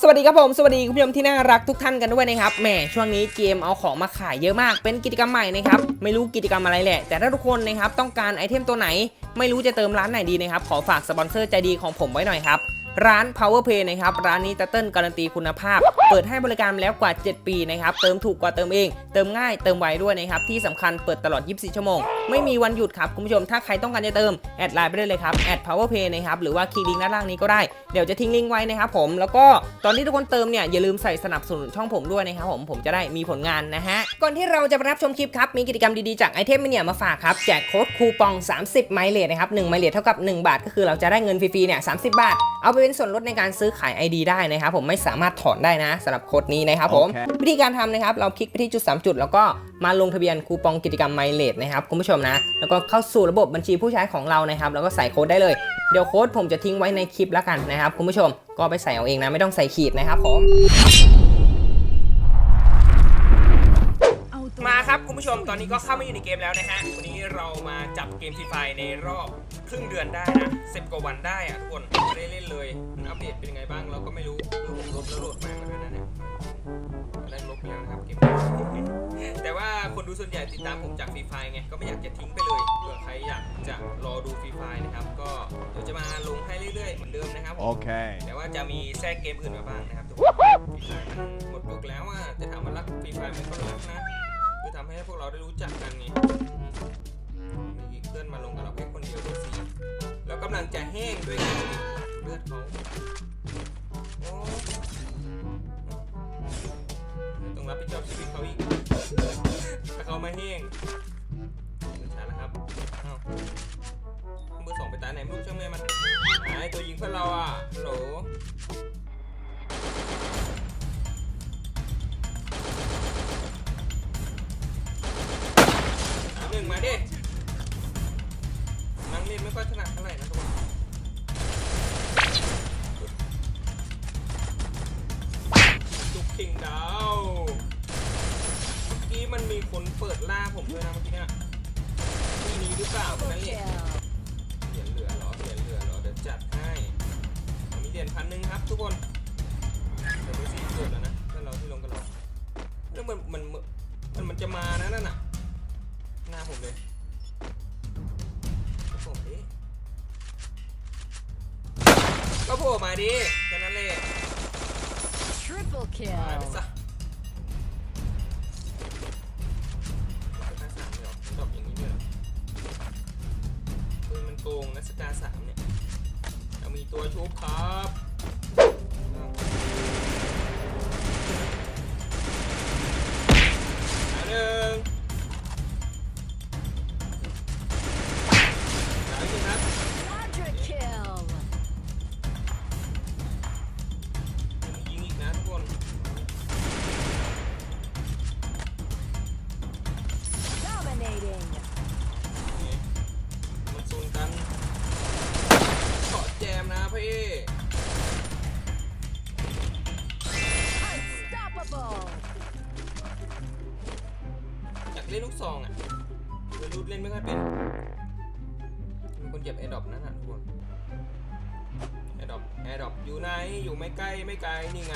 สวัสดีครับผม สวัสดีคุณผู้ชมที่น่ารักทุกท่านกันด้วยนะครับแหมช่วงนี้เกมเอาของมาขายเยอะมาก เป็นกิจกรรมใหม่นะครับไม่รู้กิจกรรมอะไรแหละ แต่ถ้าทุกคนนะครับต้องการไอเทมตัวไหน ไม่รู้จะเติมร้านไหนดีนะครับขอฝากสปอนเซอร์ใจดีของผมไว้หน่อยครับ ร้าน Power Play นะครับ ร้านนี้ตะเติ้ลการันตีคุณภาพ เปิดให้บริการแล้วกว่า 7 ปีนะครับ เติมถูกกว่าเติมเอง เติมง่าย เติมไวด้วยนะครับ ที่สำคัญเปิดตลอด 24 ชั่วโมง ไม่มีวันหยุดครับคุณผู้ชม ถ้าใครต้องการจะเติม แอดไลน์ไปได้เลยครับ แอด Power Play นะครับ หรือว่าคลิกลิงก์ด้านล่างนี้ก็ได้ เดี๋ยวจะทิ้งลิงก์ไว้นะครับผม แล้วก็ตอนที่ทุกคนเติมเนี่ยอย่าลืมใส่สนับสนุนช่องผมด้วยนะครับผม ผมจะได้มีผลงานนะฮะ ก่อนที่เราจะไปรับชมคลิปครับมีกิจกรรมดีๆจากไอเทมเนี่ยมาฝากครับแจกโค้ดคูปอง 30 ไมล์เลทนะครับ1ไมล์เลทเท่ากับ 1 บาท ก็คือเราจะได้เงินฟรีๆเนี่ย30 บาทเอาไปเป็นส่วนลดในการซื้อขาย ID ได้นะครับผมไม่สามารถถอนได้นะสำหรับโค้ดนี้นะครับผมโอเควิธีการทำนะครับเราคลิกไปที่จุด 3 จุด แล้วก็มาลงทะเบียนคูปองกิจกรรมไมล์เลทนะครับคุณผู้ชมนะ แล้วก็เข้าสู่ระบบบัญชีผู้ใช้ของเรานะครับแล้วก็ใส่โค้ดได้เลยเดี๋ยวโค้ดผมจะทิ้งไว้ในคลิปแล้วกันนะครับคุณผู้ชมก็ไปใส่เอาเองนะไม่ต้องใส่ขีดนะครับผมมาครับคุณผู้ชมตอนนี้ก็เข้ามาอยู่ในเกมแล้วนะฮะวันนี้ เรามาจับเกมฟรีไฟในรอบครึ่งเดือนได้นะสิบกว่าวันได้อะทุกคนไม่ได้เล่นเลยมันอัปเดตเป็นยังไงบ้างเราก็ไม่รู้คือผมลบแล้วโหลดมาเหมือนกันนะเนี่ยได้ลบแล้วนะครับเกมแต่ว่าคนดูส่วนใหญ่ติดตามผมจากฟรีไฟไงก็ไม่อยากจะทิ้งไปเลยเผื่อใครอยากจะรอดูฟรีไฟนะครับ ก็เดี๋ยวจะมาลงให้เรื่อยๆเหมือนเดิมนะครับผม Okay. แต่ว่าจะมีแทรกเกมอื่นมาบ้างนะครับทุกคนฟรีไฟมันหมดยุคแล้วอะแต่ถามว่ารักฟรีไฟมันก็รักนะคือทำให้พวกเราได้รู้จักกันไงมี เพื่อนมาลงกับเราแค่คนเดียวด้วยสิแล้วกำลังจะแห้งด้วยเลือดเขาโอ้ต้องรับผิดชอบชีวิตเขาอีกถ้าเขามาแห้ง งดาวเมื่อกี้มันมีคนเปิดล่าผมด้วยนะเมื่อกี้เนี่ยมีนี้หรือเปล่าคนนั้นเหรียญเหรียญเหลือเหรอเหรียญเหลือเหรอเดี๋ยวจัดให้มีเหรียญพันหนึ่งครับ ทุกคนเดี๋ยวไปสี่เกิดแล้วนะถ้าเราที่ลงกันเราแล้วมันมันมันมันจะมานะนั่นน่ะหน้าผมเลยผมดิก็โผล่มาดิแค่นั้นเลย Triple หาย kill. ซะสกาสามเลยเหรอดอกอย่างนี้เลยเหรอปืนมันโกงนะสกาสามเนี่ยเรามีตัวชุบครับอ้าวอันหนึ่งส ล่นลูกซองอะเวรูดเล่นไม่ค่อยเป็นมีคนเก็บแอร์ดรอปนั่นน่ะทุกคนแอร์ดรอปแอร์ดรอปอยู่ไหนอยู่ไม่ใกล้ไม่ไกลนี่ไง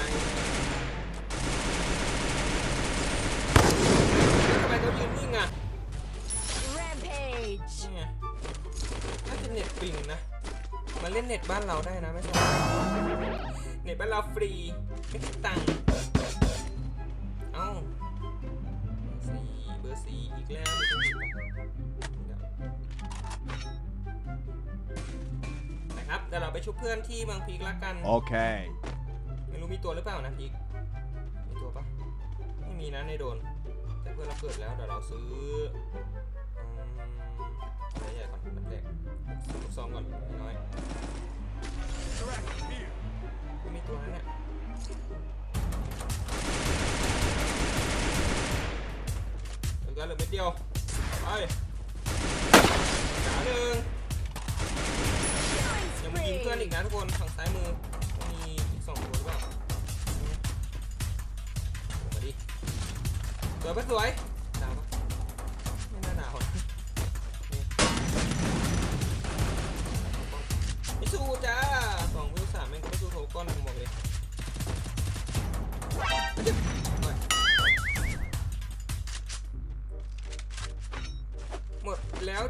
ทำไมเขายืนนิ่งอะ Rampage. นี่ไงน่าจะเน็ตปิงนะมาเล่นเน็ตบ้านเราได้นะไม่ใช่เน็ตบ้านเราฟรีไม่คิดตังค์ อร์สี่อีกแล้วไม่ต้องผิดปะนะครับเดี๋ยวเราไปชุบเพื่อนที่เมืองพีกละกัน Okay. ไม่รู้มีตัวหรือเปล่านะพีกมีตัวปะไม่มีนะในโดน แต่เพื่อนเราเกิดแล้วเดี๋ยวเราซื้ออืมอะไรใหญ่ก่อนนับแรกลูกซองก่อนน้อยไม่มีตัวนั้นเนี่ย แล้วเหลือเม็ดเดียว ไปขาหนึ่งยังไม่ยิงเพื่อนอีกนะทุกคนฝั่งซ้ายมือ มีอีกสองตัวหรือเปล่ามาดิสวยปะสวย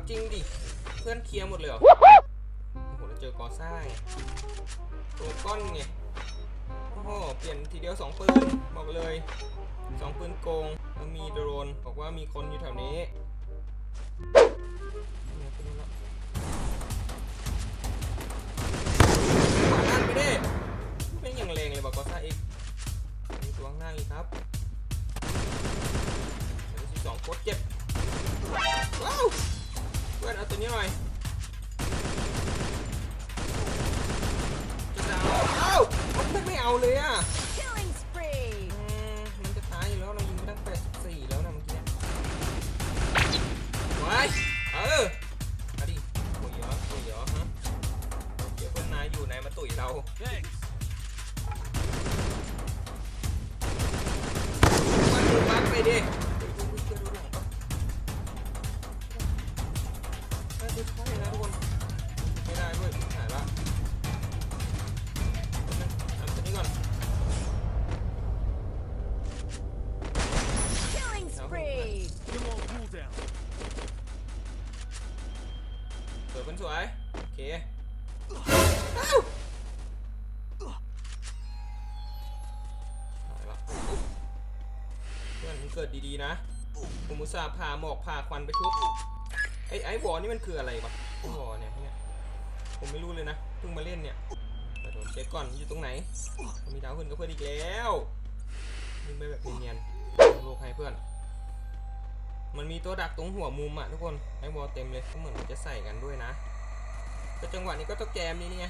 จริงดิ เพื่อนเคลียร์หมดเลยเหรอ โอ้โหเราเจอกอซ่างตัวก้อนไง โอ้โห เปลี่ยนทีเดียวสองปืน บอกเลยสองปืนโกงแล้วมีโดรน บอกว่ามีคนอยู่แถวนี้ เอาเลยอะ สวย โอเคอ้าวหายละเพื่อนมึงเกิดดีๆนะผมอุตส่าห์พาหมอกพาควันไปชุบไอ้ไอ้วอนี่มันคืออะไรวะไอ้วอเนี่ยเนี่ย ผมไม่รู้เลยนะ เพิ่งมาเล่นเนี่ยแต่ผมเช็คก่อนอยู่ตรงไหน มีดาวขึ้นกับเพื่อนอีกแล้วยิงไปแบบเนียนๆโลกให้เพื่อนมันมีตัวดักตรงหัวมุมอะทุกคนไอ้วอลเต็มเลยก็เหมือนจะใส่กันด้วยนะ แต่จังหวะนี้ก็ต้องแจมนี่นี่ไง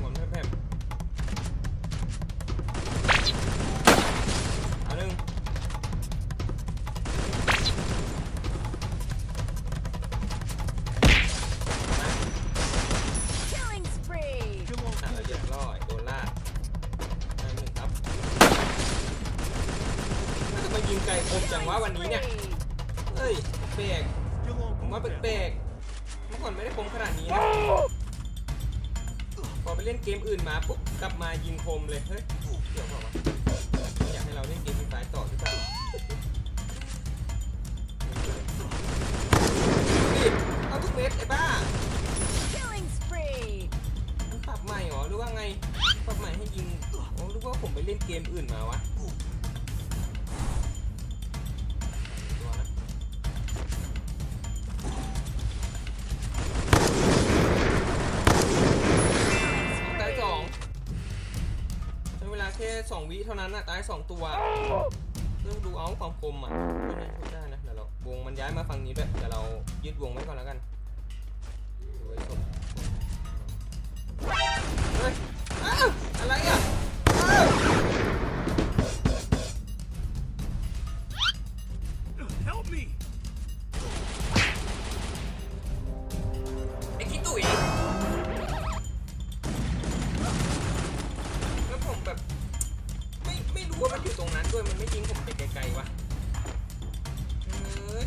หัวมันแผ่มๆเอาหนึ่ง Killing spree. You're on อะเรียบ cooldown. ร้อยโดนลากได้หนึ่งครับน่าจะมายิงไก่คมจังวะวันนี้เนี่ยเฮ้ยแปลก You're on ผมว่า cooldown. แปลกๆเมื่อก่อนไม่ได้คมขนาดนี้นะพอไป เล่นเกมอื่นมาปุ๊บกลับมายิงคมเลย เฮ้ยเดี๋ยวบอกว่าอยากให้เราเล่นเกมฟรีไฟร์ต่อหรือเปล่านี่เอาทุกเม็ดไอ้บ้า Killing spree. มันปรับใหม่เหรอหรือว่าไง ปรับใหม่ให้ยิงโอ้หรือว่าผมไปเล่นเกมอื่นมาวะาแค่สองวิเท่านั้นนะตายสองตัวเริ่มดูเอาความคมอะไม่ได้ช่วยได้นะเดี๋ยวเราวงมันย้ายมาฝั่งนี้ด้วยเดี๋ยวเรายึดวงไว้ก่อนแล้วกันเฮ้ยอะไรอะ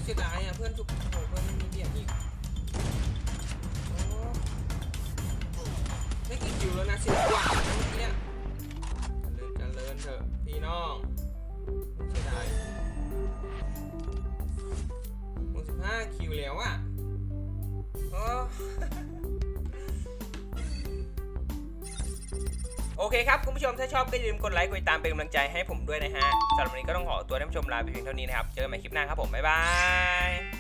สียดายอะเพื่อนทุกโอ้โหเพื่อนไม่มีเดียดอีกโอ้ไม่กี่คิวแล้วนะสิบกว่ายเมื่อกี้เนี่ยเจริญเลินเถอะพี่น้องเสียดายหกสิบห้าคิวแล้วอะโอ้ โอเคครับคุณผู้ชมถ้าชอบก็อย่าลืมกดไลค์กดติดตามเป็นกำลังใจให้ผมด้วยนะฮะสำหรับวันนี้ก็ต้องขอตัวท่านผู้ชมลาไปเพียงเท่านี้นะครับเจอกันใหม่คลิปหน้าครับผมบ๊ายบาย